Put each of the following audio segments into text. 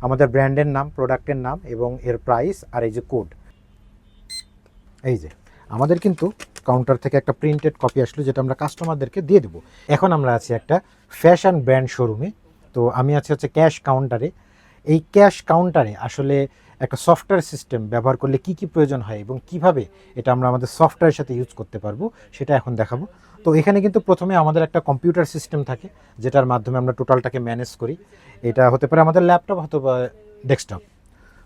আমাদের ব্র্যান্ডের নাম, প্রোডাক্টের নাম এবং এর প্রাইস আর এই যে কোড। এই যে, আমাদের কিন্তু কাউন্টার থেকে একটা প্রিন্টেড কপি আসলো যেটা আমরা কাস্টমারদেরকে দিয়ে দেবো। এখন আমরা আছি একটা ফ্যাশন ব্র্যান্ড শোরুমে। তো আমি আছি হচ্ছে ক্যাশ কাউন্টারে। এই ক্যাশ কাউন্টারে আসলে একটা সফটওয়্যার সিস্টেম ব্যবহার করলে কি কি প্রয়োজন হয় এবং কীভাবে এটা আমরা আমাদের সফটওয়্যারের সাথে ইউজ করতে পারব, সেটা এখন দেখাবো। তো এখানে কিন্তু প্রথমে আমাদের একটা কম্পিউটার সিস্টেম থাকে, যেটার মাধ্যমে আমরা টোটালটাকে ম্যানেজ করি। এটা হতে পারে আমাদের ল্যাপটপ অথবা ডেস্কটপ।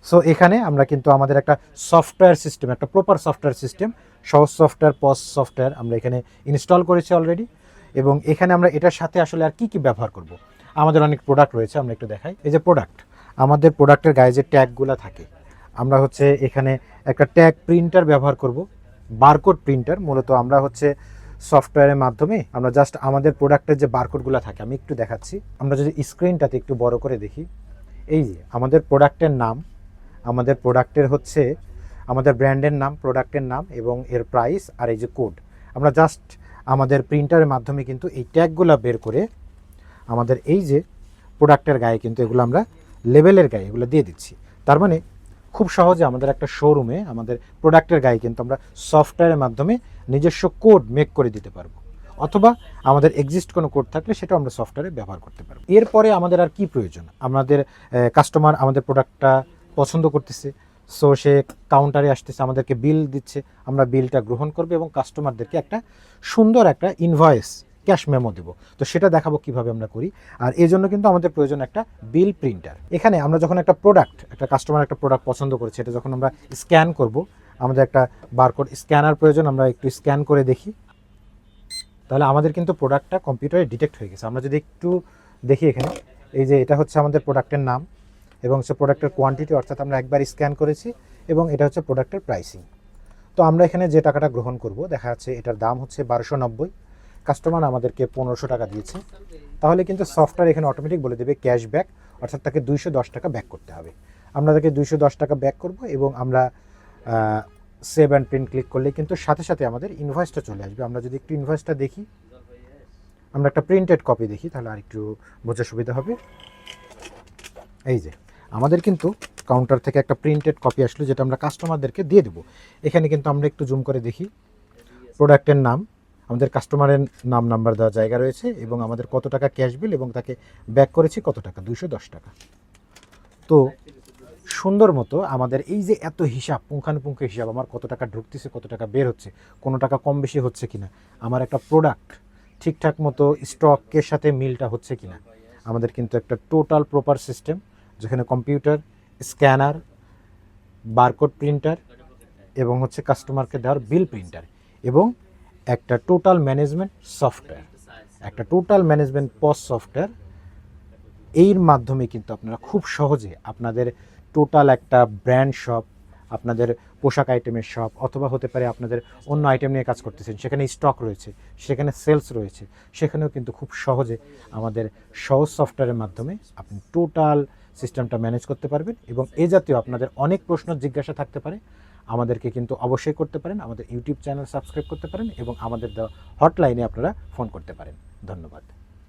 সো এখানে আমরা কিন্তু আমাদের একটা সফটওয়্যার সিস্টেম, একটা প্রপার সফটওয়্যার সিস্টেম, সহজ সফটওয়্যার, পস সফটওয়্যার আমরা এখানে ইনস্টল করেছি অলরেডি। এবং এখানে আমরা এটার সাথে আসলে আর কি কি ব্যবহার করব? আমাদের অনেক প্রোডাক্ট রয়েছে, আমরা একটু দেখাই। এই যে প্রোডাক্ট। আমাদের প্রোডাক্টের গায়ে যে ট্যাগগুলো থাকে, আমরা হচ্ছে এখানে একটা ট্যাগ প্রিন্টার ব্যবহার করব বারকোড প্রিন্টার মূলত আমরা হচ্ছে সফটওয়্যারের মাধ্যমে আমরা জাস্ট আমাদের প্রোডাক্টের যে বারকোডগুলো থাকে, আমি একটু দেখাচ্ছি। আমরা যদি স্ক্রিনটাতে একটু বড় করে দেখি, এই যে আমাদের প্রোডাক্টের নাম, আমাদের প্রোডাক্টের হচ্ছে, আমাদের ব্র্যান্ডের নাম প্রোডাক্টের নাম এবং এর প্রাইস আর এই যে কোড আমরা জাস্ট আমাদের প্রিন্টারের মাধ্যমে কিন্তু এই ট্যাগগুলো বের করে আমাদের এই যে প্রোডাক্টের গায়ে কিন্তু এগুলো আমরা লেভেলের গায়ে এগুলো দিয়ে দিচ্ছি। তার মানে খুব সহজে আমাদের একটা শোরুমে আমাদের প্রোডাক্টের গায়ে কিন্তু আমরা সফটওয়্যারের মাধ্যমে নিজস্ব কোড মেক করে দিতে পারব। অথবা আমাদের এক্সিস্ট কোনো কোড থাকলে সেটাও আমরা সফটওয়্যারে ব্যবহার করতে পারব। এরপরে আমাদের আর কি প্রয়োজন? আমাদের কাস্টমার আমাদের প্রোডাক্টটা পছন্দ করতেছে সো সে কাউন্টারে আসতেছে, আমাদেরকে বিল দিচ্ছে, আমরা বিলটা গ্রহণ করব এবং কাস্টমারদেরকে একটা সুন্দর একটা ইনভয়েস ক্যাশ মেমো দেবো। তো সেটা দেখাবো কীভাবে আমরা করি। আর এই জন্য কিন্তু আমাদের প্রয়োজন একটা বিল প্রিন্টার। এখানে আমরা যখন একটা প্রোডাক্ট একটা কাস্টমার একটা প্রোডাক্ট পছন্দ করেছে, এটা যখন আমরা স্ক্যান করব, আমাদের একটা বারকোড স্ক্যানার প্রয়োজন, আমরা একটু স্ক্যান করে দেখি। তাহলে আমাদের কিন্তু প্রোডাক্টটা কম্পিউটারে ডিটেক্ট হয়ে গেছে। আমরা যদি একটু দেখি এখানে, এই যে এটা হচ্ছে আমাদের প্রোডাক্টের নাম এবং সে প্রোডাক্টের কোয়ান্টিটি অর্থাৎ আমরা একবার স্ক্যান করেছি এবং এটা হচ্ছে প্রোডাক্টের প্রাইসিং তো আমরা এখানে যে টাকাটা গ্রহণ করব, দেখা যাচ্ছে এটার দাম হচ্ছে বারোশো নব্বই। কাস্টমার আমাদেরকে পনেরোশো টাকা দিয়েছে। তাহলে কিন্তু সফটওয়্যার এখানে অটোমেটিক বলে দেবে ক্যাশব্যাক অর্থাৎ তাকে দুইশো দশ টাকা ব্যাক করতে হবে। আমরা তাকে দুইশো দশ টাকা ব্যাক করব এবং আমরা সেভ অ্যান্ড প্রিন্ট ক্লিক করলে কিন্তু সাথে সাথে আমাদের ইনভয়েসটা চলে আসবে। আমরা যদি একটু ইনভয়েসটা দেখি, আমরা একটা প্রিন্টেড কপি দেখি, তাহলে আর একটু বোঝা সুবিধা হবে। এই যে, আমাদের কিন্তু কাউন্টার থেকে একটা প্রিন্টেড কপি আসলো, যেটা আমরা কাস্টমারদেরকে দিয়ে দেবো। এখানে কিন্তু আমরা একটু জুম করে দেখি। প্রোডাক্টের নাম আমাদের কাস্টমারের নাম নাম্বার দেওয়া জায়গা রয়েছে এবং আমাদের কত টাকা ক্যাশ বিল এবং তাকে ব্যাক করেছি কত টাকা? দুশো দশ টাকা। তো সুন্দর মতো আমাদের এই যে এত হিসাব, পুঙ্খানুপুঙ্খ হিসাব, আমার কত টাকা ঢুকতেছে, কত টাকা বের হচ্ছে, কোনো টাকা কম বেশি হচ্ছে কিনা, আমার একটা প্রোডাক্ট ঠিকঠাক মতো স্টকের সাথে মিলটা হচ্ছে কিনা, আমাদের কিন্তু একটা টোটাল প্রপার সিস্টেম যেখানে কম্পিউটার স্ক্যানার বারকোড প্রিন্টার এবং হচ্ছে কাস্টমারকে দেওয়ার বিল প্রিন্টার এবং একটা টোটাল ম্যানেজমেন্ট সফটওয়্যার একটা টোটাল ম্যানেজমেন্ট পস সফটওয়্যার এর মাধ্যমে কিন্তু আপনারা খুব সহজে আপনাদের টোটাল একটা ব্র্যান্ড শপ আপনাদের পোশাক আইটেমের শপ অথবা হতে পারে আপনাদের অন্য আইটেম নিয়ে কাজ করতেছেন, সেখানে স্টক রয়েছে, সেখানে সেলস রয়েছে, সেখানেও কিন্তু খুব সহজে আমাদের সহজ সফটওয়্যারের মাধ্যমে আপনি টোটাল সিস্টেমটা ম্যানেজ করতে পারবেন এবং এ জাতীয় আপনাদের অনেক প্রশ্ন জিজ্ঞাসা থাকতে পারে। আমাদেরকে কিন্তু অবশ্যই করতে পারেন, আমাদের ইউটিউব চ্যানেল সাবস্ক্রাইব করতে পারেন এবং আমাদের হটলাইনে আপনারা ফোন করতে পারেন। ধন্যবাদ।